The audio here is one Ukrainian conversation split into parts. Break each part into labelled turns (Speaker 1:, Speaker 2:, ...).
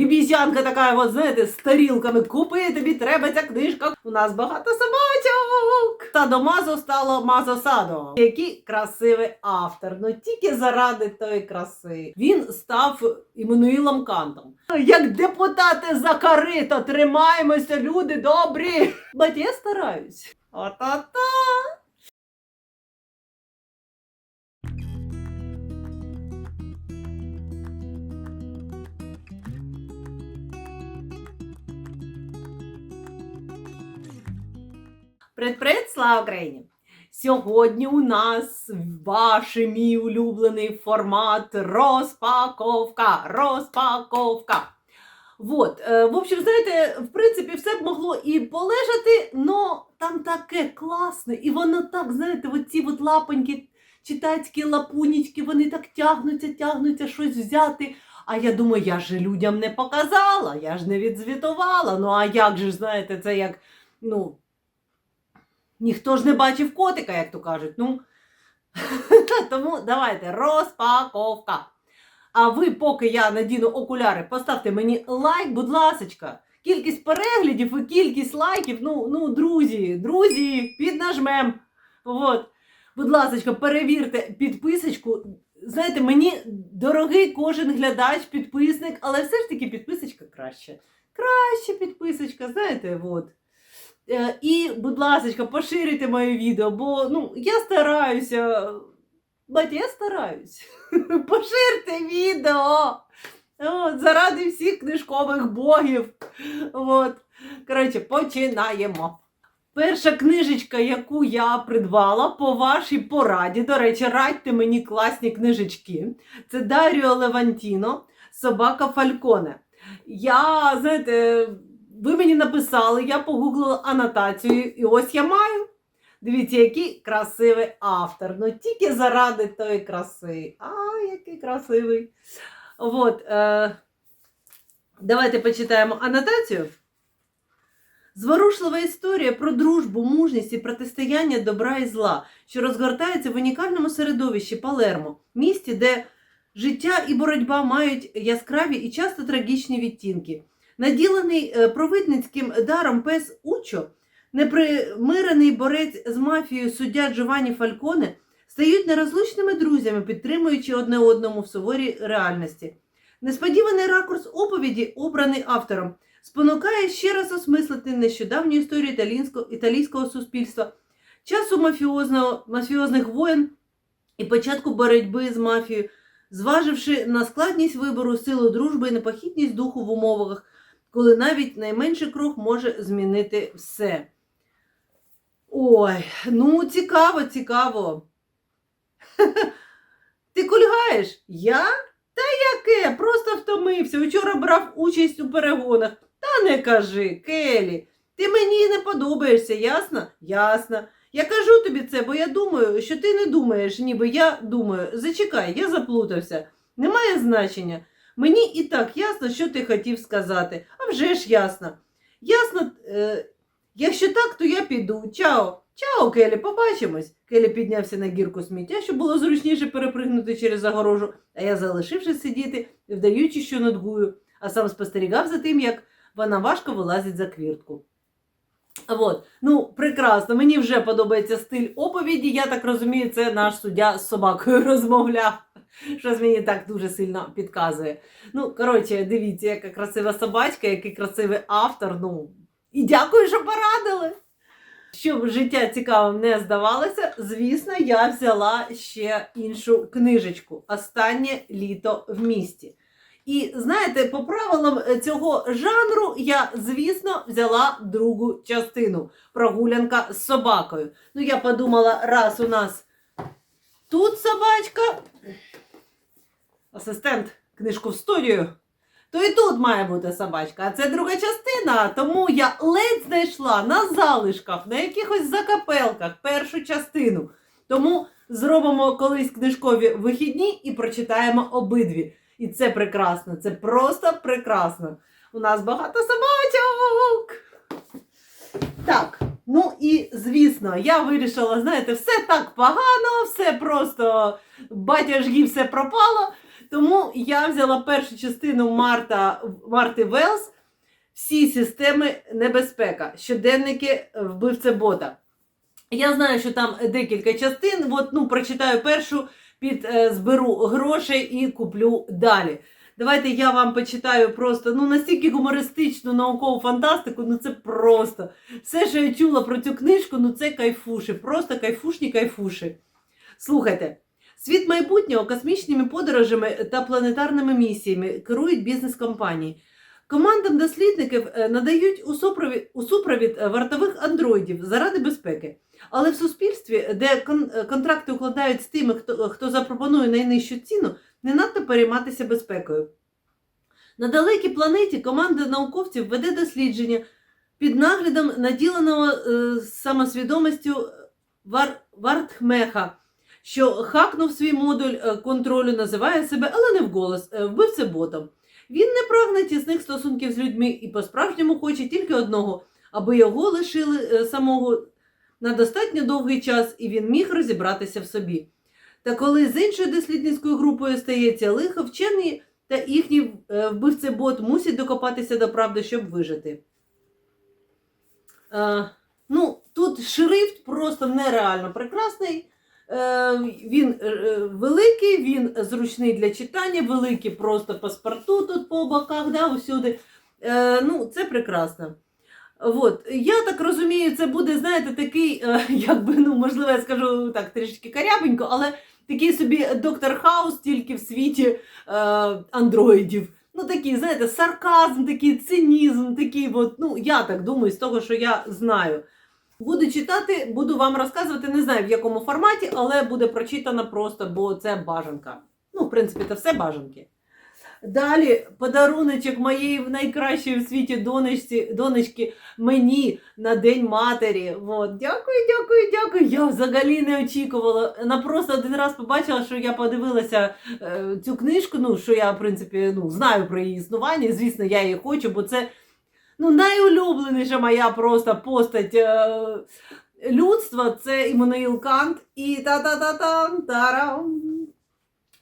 Speaker 1: бібізянка така, от, знаєте, з тарілками. Купи, тобі треба ця книжка. У нас багато собачок. Садомазо стало мазосадо. Який красивий автор. Ну тільки заради тої краси. Він став Іммануїлом Кантом. Як депутати за корито, тримаємося, люди добрі. Бать, я стараюсь. О-та-та. Привіт, слава Україні! Сьогодні у нас ваш мій улюблений формат розпаковка. Розпаковка. Вот, е, в общем, знаєте, в принципі, все б могло і полежати, но там таке класне, і воно так, знаєте, оці от лапоньки, читацькі лапунічки, вони так тягнуться, тягнуться щось взяти. А я думаю, я ж людям не показала, я ж не відзвітувала. Ну а як же знаєте, це як, ну. Ніхто ж не бачив котика, як то кажуть. Ну, Тому давайте розпаковка. А ви, поки я надіну окуляри, поставте мені лайк, будь ласочка. Кількість переглядів і кількість лайків. Ну, ну, друзі, друзі, піднажмем. От. Будь ласочка, перевірте підписочку. Знаєте, мені дорогий кожен глядач, підписник, але все ж таки підписочка краще. Краще підписочка, знаєте, от. Е, І, будь ласка, поширюйте моє відео, бо ну, я стараюся. Батя, я стараюсь. Поширте відео. От, заради всіх книжкових богів. От. Коротше, починаємо. Перша книжечка, яку я придбала по вашій пораді. До речі, радьте мені класні книжечки. Це Даріо Левантіно, Собака Фальконе. Я, знаєте, ви мені написали, я погуглила анотацію, і ось я маю. Дивіться, який красивий автор. Ну тільки заради тої краси. А, який красивий. От, е, давайте почитаємо анотацію. Зворушлива історія про дружбу, мужність і протистояння добра і зла, що розгортається в унікальному середовищі Палермо, місті, де життя і боротьба мають яскраві і часто трагічні відтінки. Наділений е, провидницьким даром пес Учо, непримирений борець з мафією суддя Джованні Фальконе стають нерозлучними друзями, підтримуючи одне одному в суворій реальності. Несподіваний ракурс оповіді, обраний автором, спонукає ще раз осмислити нещодавню історію італійського, італійського суспільства, часу мафіозного, мафіозних воєн і початку боротьби з мафією, зваживши на складність вибору, силу дружби і непохитність духу в умовах коли навіть найменший крок може змінити все. Ой, ну цікаво, цікаво. Ти кульгаєш? Я? Та яке? Просто втомився. Вчора брав участь у перегонах. Та не кажи, Келі, ти мені не подобаєшся, ясно? Ясно. Я кажу тобі це, бо я думаю, що ти не думаєш, ніби я думаю. Зачекай, я заплутався. Немає значення. Мені і так ясно, що ти хотів сказати. А вже ж ясно. Ясно, е, якщо так, то я піду. Чао. Чао, Келі, побачимось. Келі піднявся на гірку сміття, щоб було зручніше перепригнути через загорожу, а я залишившись сидіти, вдаючи, що нудгую, а сам спостерігав за тим, як вона важко вилазить за квіртку. От. Ну, прекрасно, мені вже подобається стиль оповіді. Я так розумію, це наш суддя з собакою розмовляв. Щось мені так дуже сильно підказує. Ну, коротше, дивіться, яка красива собачка, який красивий автор. Ну, і дякую, що порадили. Щоб життя цікавим не здавалося, звісно, я взяла ще іншу книжечку Останнє літо в місті. І знаєте, по правилам цього жанру я, звісно, взяла другу частину прогулянка з собакою. Ну, я подумала, раз у нас тут собачка, асистент книжку в студію, то і тут має бути собачка. А це друга частина, тому я ледь знайшла на залишках, на якихось закапелках першу частину. Тому зробимо колись книжкові вихідні і прочитаємо обидві. І це прекрасно, це просто прекрасно. У нас багато собачок. Так, ну і звісно, я вирішила, знаєте, все так погано, все просто батя їй все пропало. Тому я взяла першу частину Марта, Марти Велс всі системи небезпека, щоденники вбивця бота. Я знаю, що там декілька частин. От, ну, прочитаю першу, під е, зберу грошей і куплю далі. Давайте я вам почитаю просто ну настільки гумористичну наукову фантастику, ну це просто. Все, що я чула про цю книжку, ну це кайфуші, просто кайфушні кайфуші. Слухайте, світ майбутнього космічними подорожами та планетарними місіями керують бізнес-компанії. Командам дослідників е, надають у супровід, у супровід е, вартових андроїдів заради безпеки. Але в суспільстві, де кон- е, контракти укладають з тими, хто, хто запропонує найнижчу ціну, не надто перейматися безпекою. На далекій планеті команда науковців веде дослідження під наглядом наділеного е, самосвідомістю Вар, Вартхмеха, що хакнув свій модуль е, контролю, називає себе, але не вголос, е, вбивця ботом. Він не прагне тісних стосунків з людьми і по-справжньому хоче тільки одного, аби його лишили е, самого на достатньо довгий час, і він міг розібратися в собі. Та коли з іншою дослідницькою групою стається лихо, вчені та їхній е, вбивця бот мусять докопатися до правди, щоб вижити. Е, ну, тут шрифт просто нереально прекрасний. Е, він е, великий, він зручний для читання, великий просто паспорту тут по боках, да, усюди. Е, ну, це прекрасно. От. Я так розумію, це буде, знаєте, такий, е, якби, ну, можливо, я скажу так трішки карябенько, але такий собі доктор Хаус тільки в світі е, андроїдів. Ну, такий, знаєте, сарказм, такий цинізм, такий, от, ну, я так думаю, з того, що я знаю. Буду читати, буду вам розказувати, не знаю в якому форматі, але буде прочитано просто, бо це бажанка. Ну, в принципі, це все бажанки. Далі подаруночок моєї найкращої в світі донечці, донечки мені на День матері. От. Дякую, дякую, дякую. Я взагалі не очікувала. Вона просто один раз побачила, що я подивилася е, цю книжку, ну, що я, в принципі, ну, знаю про її існування. Звісно, я її хочу, бо це ну, найулюбленіша моя просто постать е, людства це Іммануїл Кант і та-та-та-там, тарам.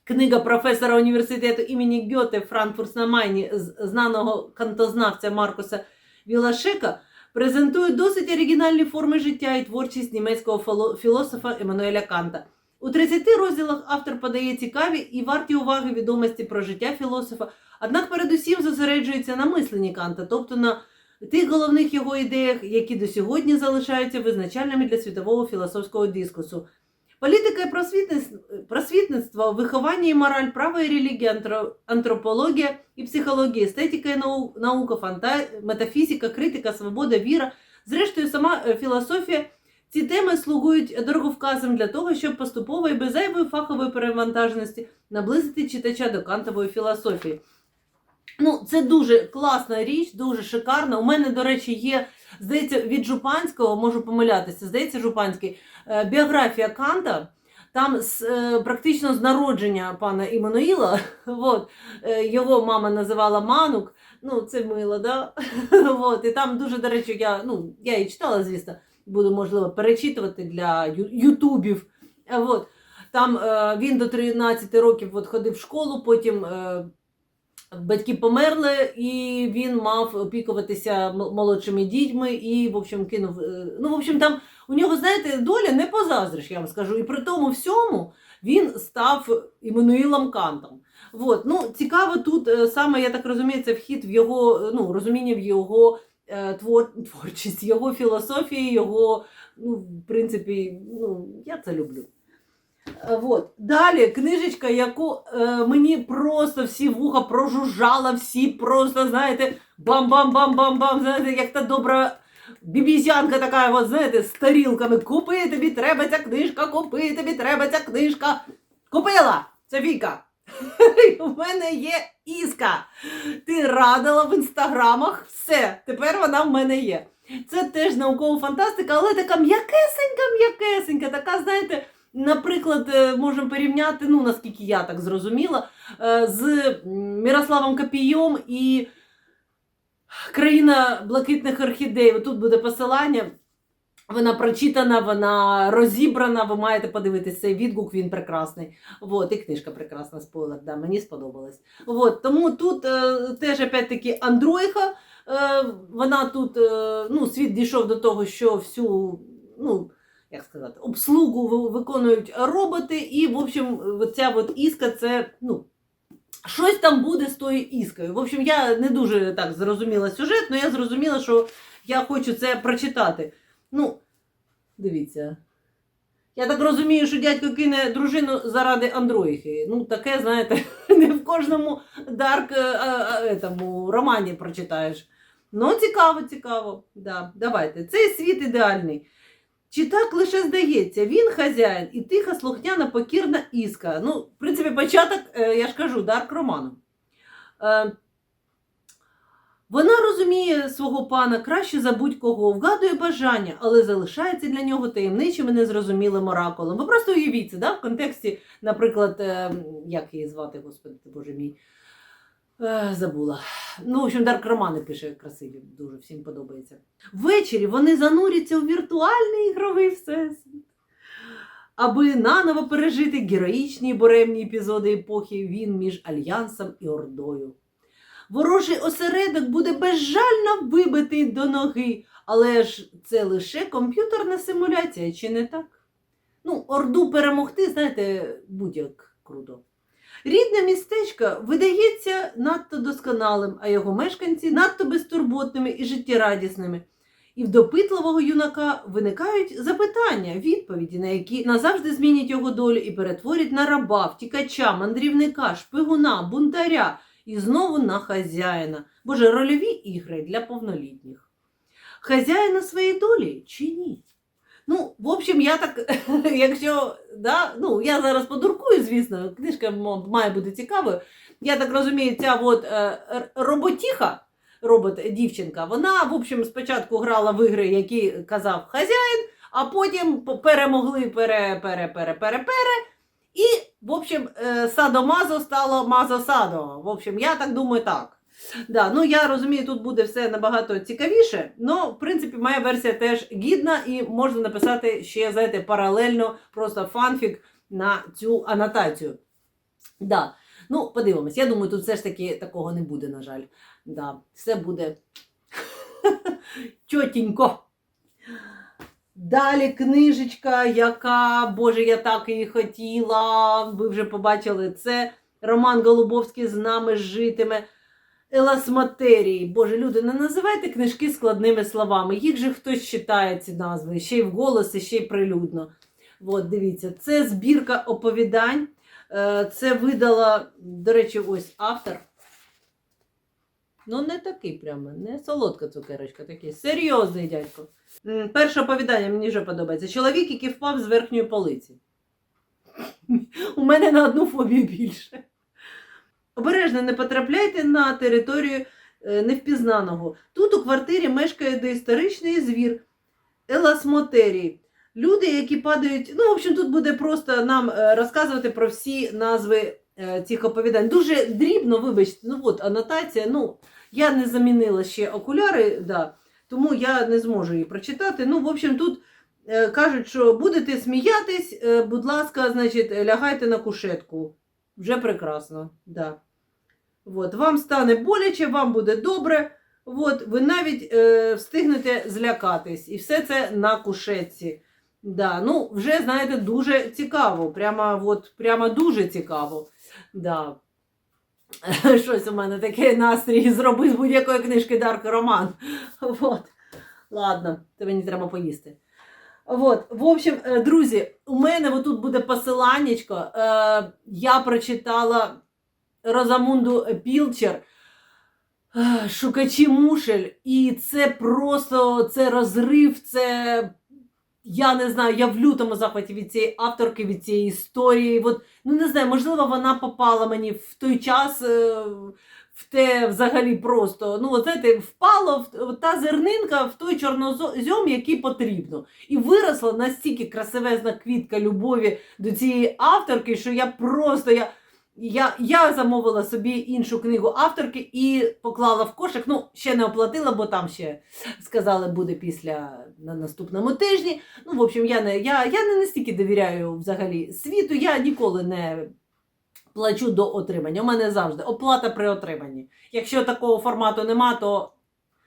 Speaker 1: Книга професора університету імені Гьоте Франкфурт на Майні, знаного кантознавця Маркуса Вілашека, презентує досить оригінальні форми життя і творчість німецького філософа Еммануеля Канта. У 30 розділах автор подає цікаві і варті уваги відомості про життя філософа, однак передусім зосереджується на мисленні Канта, тобто на тих головних його ідеях, які до сьогодні залишаються визначальними для світового філософського дискусу. Політика і просвітництво, виховання і мораль, право і релігія, антропологія і психологія, естетика і наука, фанта... метафізика, критика, свобода, віра. Зрештою, сама е, філософія. Ці теми слугують дороговказом для того, щоб поступово і без зайвої фахової перевантаженості наблизити читача до кантової філософії. Ну, це дуже класна річ, дуже шикарна. У мене, до речі, є, здається, від Жупанського, можу помилятися, здається, Жупанський, е, біографія Канта. Там з, е, практично з народження пана Іммануїла, от, е, його мама називала Манук, ну це мило, да? от, і там дуже, до речі, я, ну, я її читала, звісно, буду, можливо, перечитувати для ютубів. От. Там е, він до 13 років от, ходив в школу, потім е, батьки померли, і він мав опікуватися молодшими дітьми і, в общем, кинув. е, Ну, в общем, там у нього, знаєте, доля не позаздриш, я вам скажу. І при тому всьому він став Іммануїлом Кантом. От. Ну, цікаво тут е, саме, я так розумію, це вхід в його е, ну, розуміння в його твор, творчість, його філософії, його, ну, в принципі, ну, я це люблю. Е, Вот. Далі книжечка, яку е, мені просто всі вуха прожужжала, всі просто, знаєте, бам-бам-бам-бам-бам, знаєте, як та добра бібізянка така, от, знаєте, з тарілками. Купи, тобі треба ця книжка, купи, тобі треба ця книжка. Купила! Це Віка. У мене є іска. Ти радила в інстаграмах. Все, тепер вона в мене є. Це теж наукова фантастика, але така м'якесенька, м'якесенька, така, знаєте, наприклад, е, можемо порівняти, ну наскільки я так зрозуміла, е, з Мирославом Капійом і Країна блакитних орхідей. Тут буде посилання. Вона прочитана, вона розібрана. Ви маєте подивитися цей відгук, він прекрасний. Вот, і книжка прекрасна, спойлер, да, мені сподобалась. Вот, тому тут е, теж опять-таки Андройха. Е, вона тут, е, ну, світ дійшов до того, що всю, ну, як сказати, обслугу виконують роботи, і, в общем, ця от іска це, ну, щось там буде з тою іскою. В общем, я не дуже так зрозуміла сюжет, але я зрозуміла, що я хочу це прочитати. Ну, дивіться. Я так розумію, що дядько кине дружину заради Андройхи. Ну, таке, знаєте, не в кожному дарк е, е, е, етому, романі прочитаєш. Ну, цікаво, цікаво. Да, давайте. Цей світ ідеальний. Чи так лише здається, він хазяїн і тиха, слухняна, покірна іска. Ну, в принципі, початок, е, я ж кажу, дарк роману. Вона розуміє свого пана краще за будь-кого, вгадує бажання, але залишається для нього таємничим і незрозумілим оракулом. Ви просто уявіть це, да? в контексті, наприклад, е, як її звати, господи, боже мій. Е, забула. Ну, в общем, Дарк Романи пише красиві, дуже всім подобається. Ввечері вони зануряться у віртуальний ігровий всесвіт. Аби наново пережити героїчні і буремні епізоди епохи він між Альянсом і Ордою. Ворожий осередок буде безжально вибитий до ноги, але ж це лише комп'ютерна симуляція, чи не так? Ну, Орду перемогти, знаєте, будь-як круто. Рідне містечко видається надто досконалим, а його мешканці надто безтурботними і життєрадісними. І в допитливого юнака виникають запитання, відповіді, на які назавжди змінять його долю і перетворять на раба, втікача, мандрівника, шпигуна, бунтаря і знову на хазяїна. Боже, рольові ігри для повнолітніх. Хазяїна своєї долі чи ні? Ну, в общем, я так, якщо да, ну, я зараз подуркую, звісно, книжка має бути цікавою. Я так розумію, ця от, е, роботіха, робот-дівчинка, вона, в общем, спочатку грала в ігри, які казав хазяїн, а потім перемогли пере, пере, пере, пере, пере. І, в общем, е, садо-мазо стало мазо-садо. В общем, я так думаю, так. Да, ну я розумію, тут буде все набагато цікавіше, але в принципі моя версія теж гідна і можна написати ще, знаєте, паралельно просто фанфік на цю анотацію. Да. Ну, подивимось. Я думаю, тут все ж таки такого не буде, на жаль. Да, все буде чотенько. Далі книжечка, яка, Боже, я так її хотіла. Ви вже побачили це. Роман Голубовський з нами житиме. Еласматерії. Боже, люди, не називайте книжки складними словами. Їх же хтось читає ці назви, ще й вголос, і ще й прилюдно. От, дивіться, це збірка оповідань. Е, Це видала, до речі, ось автор. Ну, не такий прямо, не солодка цукерочка, такий серйозний дядько. Перше оповідання мені вже подобається. Чоловік, який впав з верхньої полиці. У мене на одну фобію більше. Обережно не потрапляйте на територію е, невпізнаного. Тут у квартирі мешкає доісторичний звір Еласмотерії. Люди, які падають. Ну, в общем, тут буде просто нам е, розказувати про всі назви е, цих оповідань. Дуже дрібно, вибачте, ну от анотація. Ну, я не замінила ще окуляри, да, тому я не зможу її прочитати. Ну, в общем, тут е, кажуть, що будете сміятись, е, будь ласка, значить, лягайте на кушетку. Вже прекрасно. Да. От, вам стане боляче, вам буде добре. От, ви навіть е, встигнете злякатись. І все це на кушетці. Да, ну, вже, знаєте, дуже цікаво. Прямо, от, прямо дуже цікаво. Да. Щось у мене таке настрій зробив з будь-якої книжки Дарк Роман. От. Ладно, це мені треба поїсти. От, в общем, е, друзі, у мене отут буде посиланнячко. Е, я прочитала Розамунду Пілчер. е, Шукачі мушель. І це просто це розрив, це. Я не знаю, я в лютому захваті від цієї авторки, від цієї історії. От, ну не знаю, можливо, вона попала мені в той час е, в те взагалі просто. Ну, от знаєте, впало в та зернинка в той чорнозьом, який потрібно. І виросла настільки красивезна квітка любові до цієї авторки, що я просто я Я, я замовила собі іншу книгу авторки і поклала в кошик. Ну, ще не оплатила, бо там ще сказали, буде після на наступному тижні. Ну, в общем, я не, я, я не настільки довіряю взагалі світу, я ніколи не плачу до отримання. У мене завжди оплата при отриманні. Якщо такого формату нема, то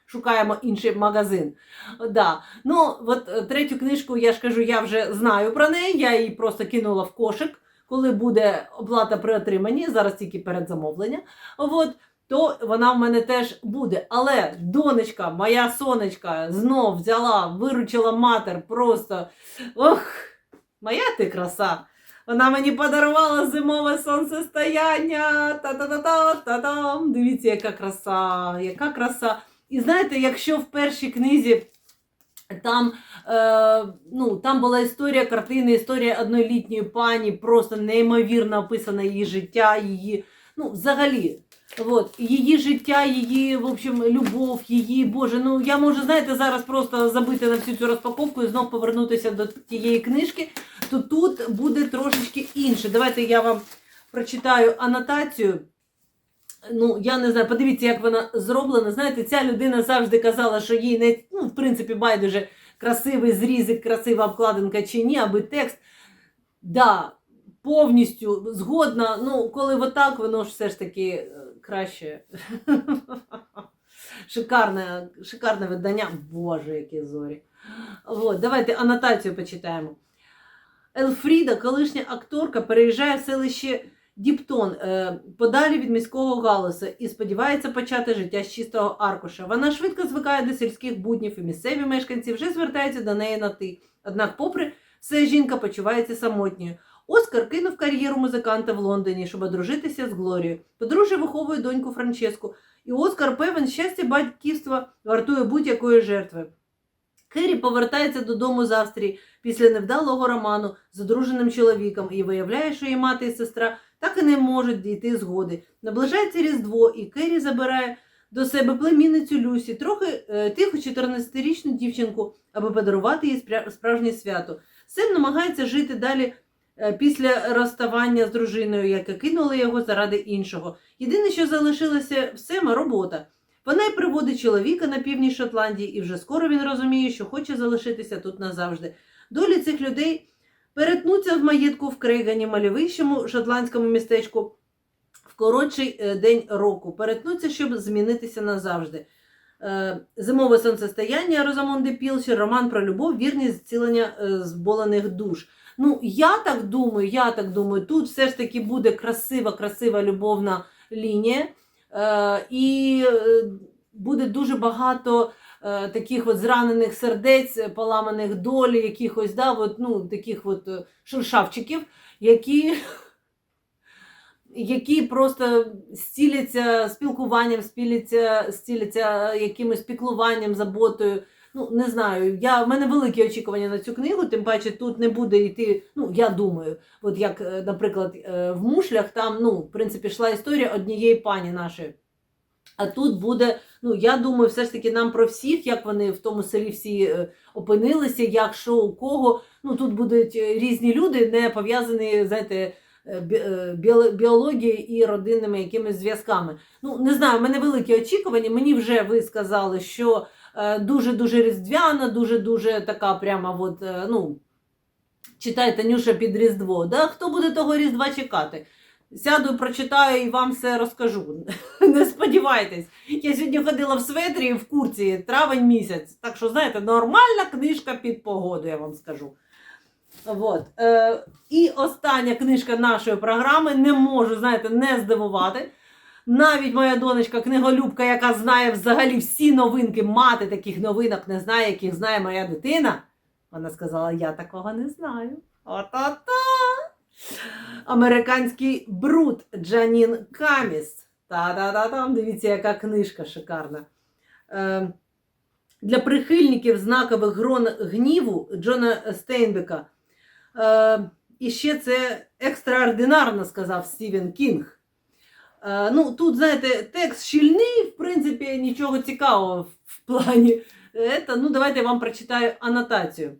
Speaker 1: шукаємо інший магазин. Да. Ну, от е, третю книжку, я ж кажу, я вже знаю про неї, я її просто кинула в кошик, коли буде оплата при отриманні, зараз тільки перед замовленням. От, то вона в мене теж буде. Але донечка, моя сонечка, знов взяла, виручила матер просто. Ох, моя ти краса! Вона мені подарувала зимове сонцестояння. Та-та-та-та-та-там. Дивіться, яка краса, яка краса. І знаєте, якщо в першій книзі там, е, ну, там була історія картини, історія одної літньої пані, просто неймовірно описане її життя, її, ну, взагалі. От, її життя, її, в общем, любов, її, Боже, ну я можу, знаєте, зараз просто забити на всю цю розпаковку і знов повернутися до тієї книжки, то тут буде трошечки інше. Давайте я вам прочитаю анотацію. Ну, я не знаю, подивіться, як вона зроблена. Знаєте, ця людина завжди казала, що їй не, ну, в принципі, байдуже красивий зрізик, красива обкладинка чи ні, аби текст. Да, повністю згодна. Ну, коли отак, воно ж все ж таки е, краще. Шикарне, шикарне видання. Боже, які зорі. От, давайте анотацію почитаємо. Елфріда, колишня акторка, переїжджає в селище Діптон, е, подалі від міського галасу, і сподівається почати життя з чистого аркуша. Вона швидко звикає до сільських буднів, і місцеві мешканці вже звертаються до неї на ти. Однак, попри все, жінка почувається самотньою. Оскар кинув кар'єру музиканта в Лондоні, щоб одружитися з Глорією. Подружжя виховує доньку Франческу, і Оскар певен, щастя батьківства вартує будь-якої жертви. Керрі повертається додому з Австрії після невдалого роману з одруженим чоловіком і виявляє, що її мати і сестра так і не можуть дійти згоди. Наближається Різдво, і Керрі забирає до себе племінницю Люсі, трохи е, тиху 14-річну дівчинку, аби подарувати їй справжнє свято. Син намагається жити далі е, після розставання з дружиною, яка кинула його заради іншого. Єдине, що залишилося в Сема – робота. Вона й приводить чоловіка на північ Шотландії, і вже скоро він розуміє, що хоче залишитися тут назавжди. Долі цих людей перетнуться в маєтку в Крейгані, мальовищому шотландському містечку в коротший е, день року. Перетнуться, щоб змінитися назавжди. Е, Зимове сонцестояння Розамонди Пілші, роман про любов, вірність зцілення е, зболених душ. Ну, я так думаю, я так думаю, тут все ж таки буде красива, красива любовна лінія. І буде дуже багато е, таких от зранених сердець, е, поламаних долі, якихось да, от, ну, таких от е, шуршавчиків, які, які просто стіляться спілкуванням, стіляться, стіляться якимось піклуванням, заботою. Ну, не знаю, я, в мене великі очікування на цю книгу, тим паче тут не буде йти, ну, я думаю, от як, наприклад, в мушлях там, ну, в принципі, йшла історія однієї пані нашої. А тут буде, ну, я думаю, все ж таки нам про всіх, як вони в тому селі всі е, опинилися, як що у кого. Ну, тут будуть е, різні люди, не пов'язані, знаєте, е, бі- біо- біологією і родинними якимись зв'язками. Ну, не знаю, в мене великі очікування. Мені вже ви сказали, що дуже-дуже різдвяна, дуже-дуже така прямо от, ну, читайте Нюша під Різдво. Да? Хто буде того Різдва чекати? Сяду, прочитаю і вам все розкажу. Не сподівайтесь. Я сьогодні ходила в светрі і в курці травень місяць. Так що, знаєте, нормальна книжка під погоду, я вам скажу. Вот. Е, і остання книжка нашої програми не можу, знаєте, не здивувати. Навіть моя донечка, книголюбка, яка знає взагалі всі новинки, мати таких новинок не знає, яких знає моя дитина. Вона сказала: я такого не знаю. О-та-та! Американський бруд Джанін Каміс. Та-да-да-там, дивіться, яка книжка шикарна. Е, для прихильників знакових грон гніву Джона Стейнбека. Е, і ще це екстраординарно сказав Стівен Кінг. Е, ну, тут, знаєте, текст щільний, в принципі, нічого цікавого в плані. Ета, ну, давайте я вам прочитаю анотацію.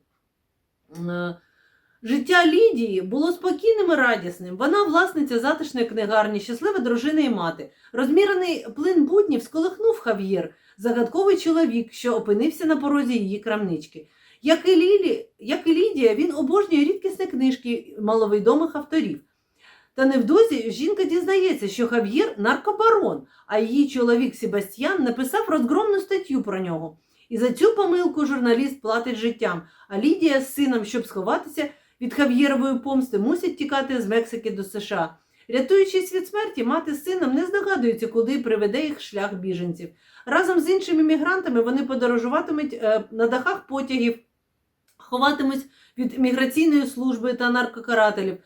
Speaker 1: Е, Життя Лідії було спокійним і радісним. Вона власниця затишної книгарні, щаслива дружина і мати. Розмірений плин буднів сколихнув Хав'єр, загадковий чоловік, що опинився на порозі її крамнички. Як і, Лілі, як і Лідія, він обожнює рідкісні книжки маловідомих авторів. Та невдовзі жінка дізнається, що Хав'єр наркобарон, а її чоловік Себастьян написав розгромну статтю про нього. І за цю помилку журналіст платить життям, а Лідія з сином, щоб сховатися від Хав'єрової помсти, мусять тікати з Мексики до США. Рятуючись від смерті, мати з сином не здогадуються, куди приведе їх шлях біженців. Разом з іншими мігрантами вони подорожуватимуть е, на дахах потягів, ховатимуть від міграційної служби та наркокарателів,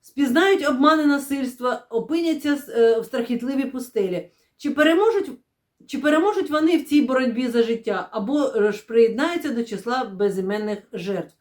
Speaker 1: спізнають обмани насильства, опиняться е, в страхітливій пустелі. Чи переможуть, чи переможуть вони в цій боротьбі за життя, або ж приєднаються до числа безіменних жертв?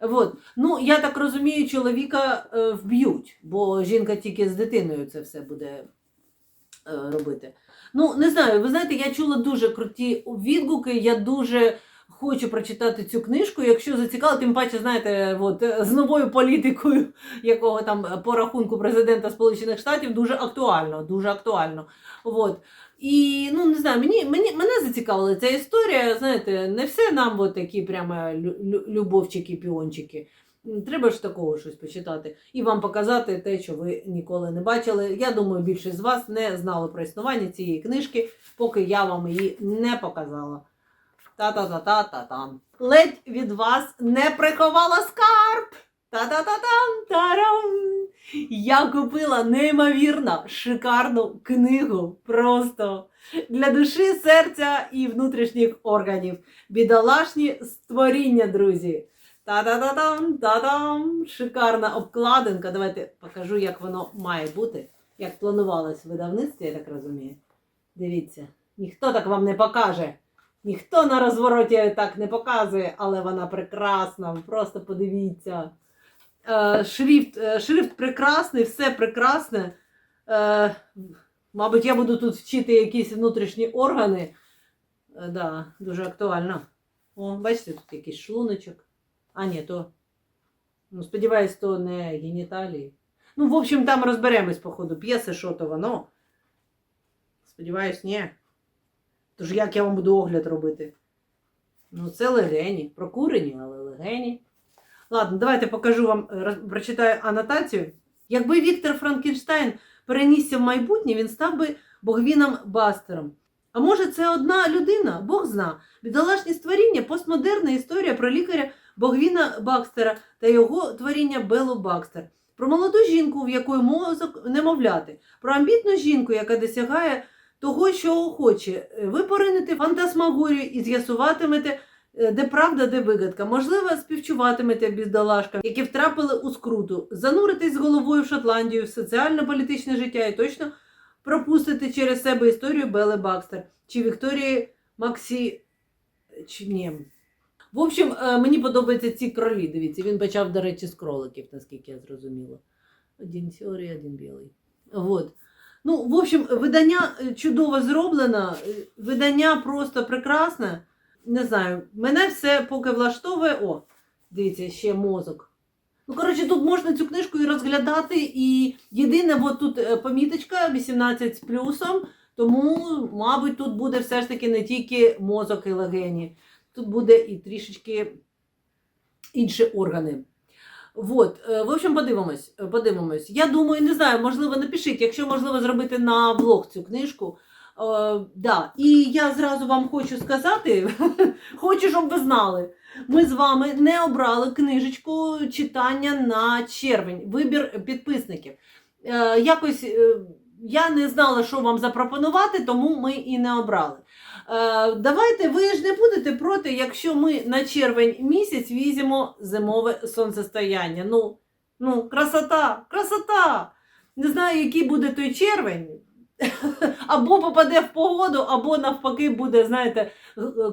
Speaker 1: От. Ну, я так розумію, чоловіка е, вб'ють, бо жінка тільки з дитиною це все буде е, робити. Ну, не знаю, ви знаєте, я чула дуже круті відгуки, я дуже хочу прочитати цю книжку. Якщо зацікавило, тим паче, знаєте, от, з новою політикою, якого там по рахунку президента Сполучених Штатів, дуже актуально, дуже актуально. От. І ну не знаю, мені, мені мене зацікавила ця історія. Знаєте, не все нам от такі прямо лю- лю- любовчики, піончики. Треба ж такого щось почитати і вам показати те, що ви ніколи не бачили. Я думаю, більшість з вас не знали про існування цієї книжки, поки я вам її не показала. Та-та-та-та-та-там. Ледь від вас не приховала скарб. Та-та-та-там, тарам. Я купила неймовірно шикарну книгу просто для душі, серця і внутрішніх органів. Бідолашні створіння, друзі. Та-та-та-там, та-там. Шикарна обкладинка. Давайте покажу, як воно має бути, як планувалось в видавництві, я так розумію. Дивіться, ніхто так вам не покаже. Ніхто на розвороті так не показує, але вона прекрасна. Просто подивіться. Е, шрифт, е, шрифт прекрасний, все прекрасне. Е, мабуть, я буду тут вчити якісь внутрішні органи. Да, дуже актуально. О, бачите, тут якийсь шлуночок. А, ні, то. Ну, сподіваюсь, то не геніталії. Ну, в общем, там розберемось, по ходу п'єси, що то воно. Сподіваюсь, ні. Тож як я вам буду огляд робити? Ну, це легені. Прокурені, але легені. Ладно, давайте покажу вам, е, прочитаю анотацію. Якби Віктор Франкенштайн перенісся в майбутнє, він став би Богвіном Бастером. А може, це одна людина? Бог зна. Бідолашні створіння, постмодерна історія про лікаря Богвіна Бакстера та його творіння Беллу Бакстер. Про молоду жінку, в якої мозок немовляти, про амбітну жінку, яка досягає того, що хоче. Ви поринете фантасмагорію і з'ясуватимете, е, де правда, де вигадка. Можливо, співчуватимете бідолашкам, які втрапили у скруту, зануритесь з головою в Шотландію, в соціально-політичне життя і точно пропустите через себе історію Белли Бакстер чи Вікторії Максі. Чи ні. В общем, е, мені подобаються ці кролі. Дивіться, він почав, до речі, з кроликів, наскільки я зрозуміла. Один сірий, один білий. Вот. Ну, в общем, видання е, чудово зроблено, е, видання просто прекрасне. Не знаю, мене все поки влаштовує. О, дивіться, ще мозок. Ну, коротше, тут можна цю книжку і розглядати, і єдине, от тут е, поміточка 18 з плюсом, тому, мабуть, тут буде все ж таки не тільки мозок і легені, тут буде і трішечки інші органи. Вот, е, в общем, подивимось, подивимось. Я думаю, не знаю, можливо, напишіть, якщо можливо зробити на блог цю книжку. Е, да. І я зразу вам хочу сказати, хочу, щоб ви знали. Ми з вами не обрали книжечку читання на червень, вибір підписників. Е, якось е, я не знала, що вам запропонувати, тому ми і не обрали. Е, давайте ви ж не будете проти, якщо ми на червень місяць візьмемо зимове сонцестояння. Ну, ну, красота, красота! Не знаю, який буде той червень. Або попаде в погоду, або навпаки буде, знаєте,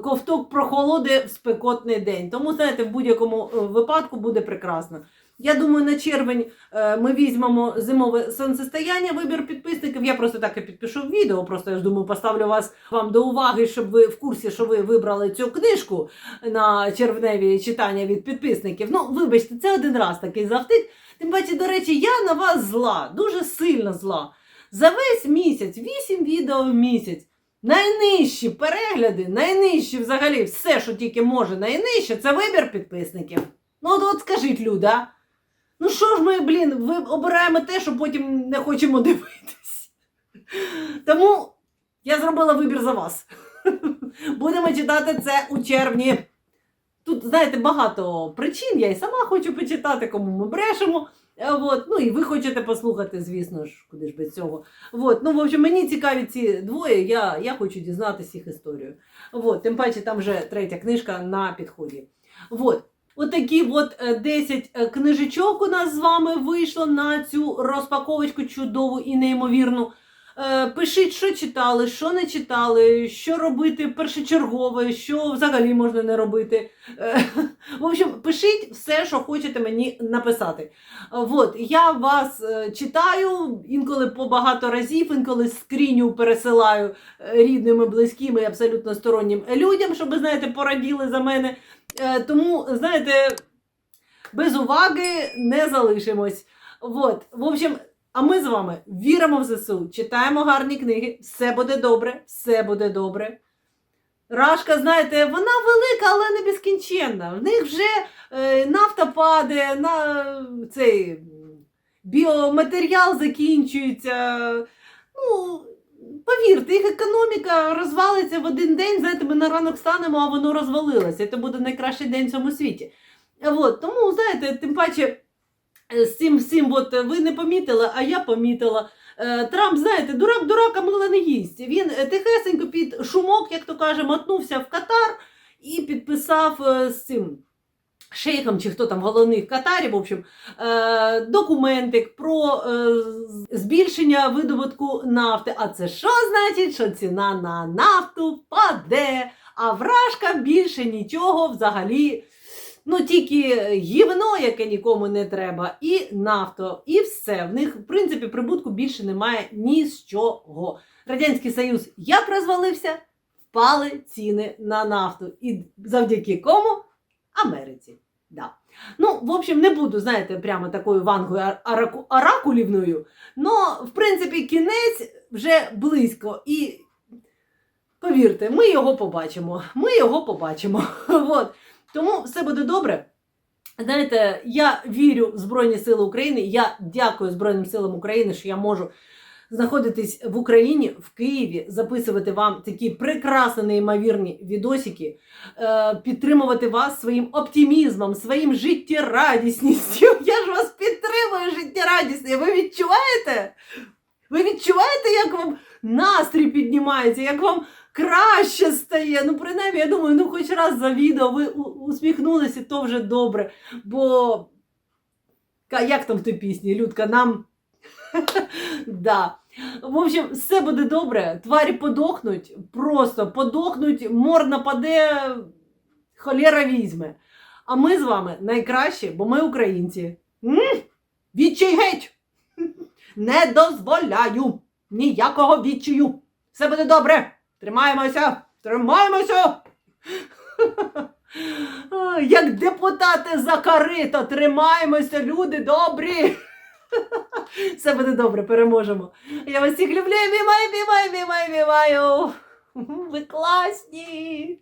Speaker 1: ковток прохолоди в спекотний день. Тому, знаєте, в будь-якому е, випадку буде прекрасно. Я думаю, на червень е, ми візьмемо зимове сонцестояння, вибір підписників. Я просто так і підпишу в відео. Просто я ж думаю, поставлю вас вам до уваги, щоб ви в курсі, що ви вибрали цю книжку на червневі читання від підписників. Ну, вибачте, це один раз такий завтик. Тим паче, до речі, я на вас зла, дуже сильно зла. За весь місяць, 8 відео в місяць. Найнижчі перегляди, найнижчі взагалі все, що тільки може, найнижче, це вибір підписників. Ну, от, от скажіть, Люда. Ну що ж ми, блін, ви обираємо те, що потім не хочемо дивитись. Тому я зробила вибір за вас. Будемо читати це у червні. Тут, знаєте, багато причин. Я і сама хочу почитати, кому ми брешемо. Е, Вот. Ну і ви хочете послухати, звісно ж, куди ж без цього. От. Ну, в общем, мені цікаві ці двоє, я, я хочу дізнатися їх історію. От. Тим паче, там вже третя книжка на підході. От. Отакі от е, 10 е, книжечок у нас з вами вийшло на цю розпаковочку чудову і неймовірну. Е, Пишіть, що читали, що не читали, що робити першочергове, що взагалі можна не робити. Е, В общем, пишіть все, що хочете мені написати. Вот, я вас е, читаю інколи по багато разів, інколи скріню пересилаю рідним і близьким і абсолютно стороннім людям, щоб, знаєте, пораділи за мене. Тому, знаєте, без уваги не залишимось. Вот. В общем, а ми з вами віримо в ЗСУ, читаємо гарні книги, все буде добре, все буде добре. Рашка, знаєте, вона велика, але не безкінченна. В них вже е, нафта падає, на цей біоматеріал закінчується. Ну, повірте, їх економіка розвалиться в один день. Знаєте, ми на ранок станемо, а воно розвалилося. Це буде найкращий день в цьому світі. От, тому, знаєте, тим паче. Е, З цим всім от ви не помітили, а я помітила. Е, Трамп, знаєте, дурак дурака мила не їсть. Він е, тихесенько під шумок, як то каже, мотнувся в Катар і підписав з цим шейхом, чи хто там головний в Катарі, в общем, документик про збільшення видобутку нафти. А це що значить, що ціна на нафту впаде, а вражка більше нічого взагалі. Ну, тільки гівно, яке нікому не треба, і нафто, і все. В них, в принципі, прибутку більше немає ні з чого. Радянський Союз як розвалився, впали ціни на нафту. І завдяки кому? Америці. Да. Ну, в общем, не буду, знаєте, прямо такою вангою ар- араку- оракулівною. Но, в принципі, кінець вже близько. І повірте, ми його побачимо. Ми його побачимо. От. Тому все буде добре. Знаєте, я вірю в Збройні Сили України. Я дякую Збройним силам України, що я можу знаходитись в Україні, в Києві, записувати вам такі прекрасні, неймовірні відосики, е, підтримувати вас своїм оптимізмом, своїм життєрадісністю. Я ж вас підтримую життєрадісністю. Ви відчуваєте? Ви відчуваєте, як вам настрій піднімається, як вам краще стає. Ну, принаймні, я думаю, ну хоч раз за відео ви усміхнулися, то вже добре. Бо як там в тій пісні? Людка, нам. да. В общем, все буде добре. Тварі подохнуть, просто подохнуть, мор нападе, холера візьме. А ми з вами найкращі, бо ми українці. Відчай геть! Не дозволяю ніякого відчаю. Все буде добре. Тримаємося! Тримаємося! Як депутати за корито, тримаємося, люди добрі. Все буде добре, переможемо. Я вас всіх люблю, вімаю, вімаю, вімаю, вімаю! Ви класні.